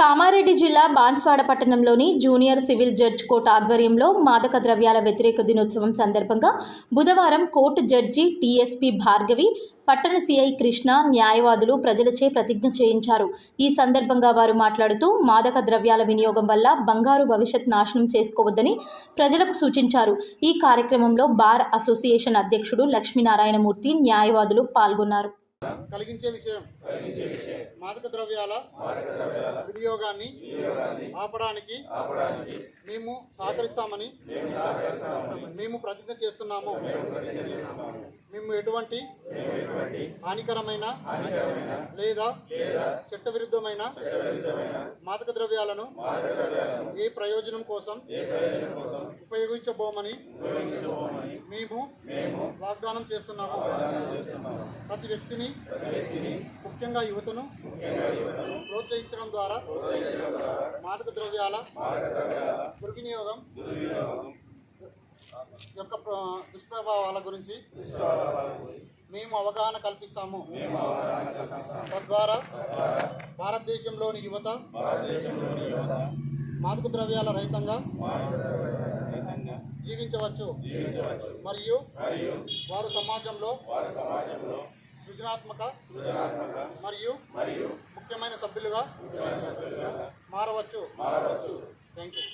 కామారెడ్డి జిల్లా బాన్స్వాడ పట్టణంలోని junior civil judge court ఆధ్వర్యంలో మాదక ద్రవ్యాల వ్యతిరేక దినోత్సవం సందర్భంగా బుధవారం కోర్టు జడ్జి టీఎస్పీ భార్గవి పట్టణ సిఐ కృష్ణ న్యాయవాదులు ప్రజలచే ప్రతిజ్ఞ చేయించారు. ఈ సందర్భంగా వారు మాట్లాడుతూ మాదక ద్రవ్యాల వినియోగం వల్ల బంగారు భవిష్యత్ నాశనం చేసుకోవద్దని ప్రజలకు సూచించారు. ఈ కార్యక్రమంలో బార్ అసోసియేషన్ అధ్యక్షుడు లక్ష్మీనారాయణమూర్తి న్యాయవాదులు పాల్గొన్నారు. కలిగించే విషయం. మాదక ద్రవ్యాల వినియోగాన్ని ఆపడానికి మేము సహకరిస్తామని మేము ప్రతిజ్ఞ చేస్తున్నాము. మేము ఎటువంటి హానికరమైన లేదా చట్టవిరుద్ధమైన మాదక ద్రవ్యాలను ఏ ప్రయోజనం కోసం ఉపయోగించబోమని మేము వాగ్దానం చేస్తున్నాము. ప్రతి వ్యక్తిని ముఖ్యంగా యువతను ప్రోత్సహించడం ద్వారా మాదక ద్రవ్యాల దుర్వినియోగం యొక్క ప్ర- దుష్ప్రభావాల గురించి మేము అవగాహన కల్పిస్తాము. తద్వారా భారతదేశంలోని యువత మాదక ద్రవ్యాల రహితంగా జీవించవచ్చు. మరియు వారు సమాజంలో సృజనాత్మక మరియు ముఖ్యమైన సభ్యులుగా మారవచ్చు. Thank you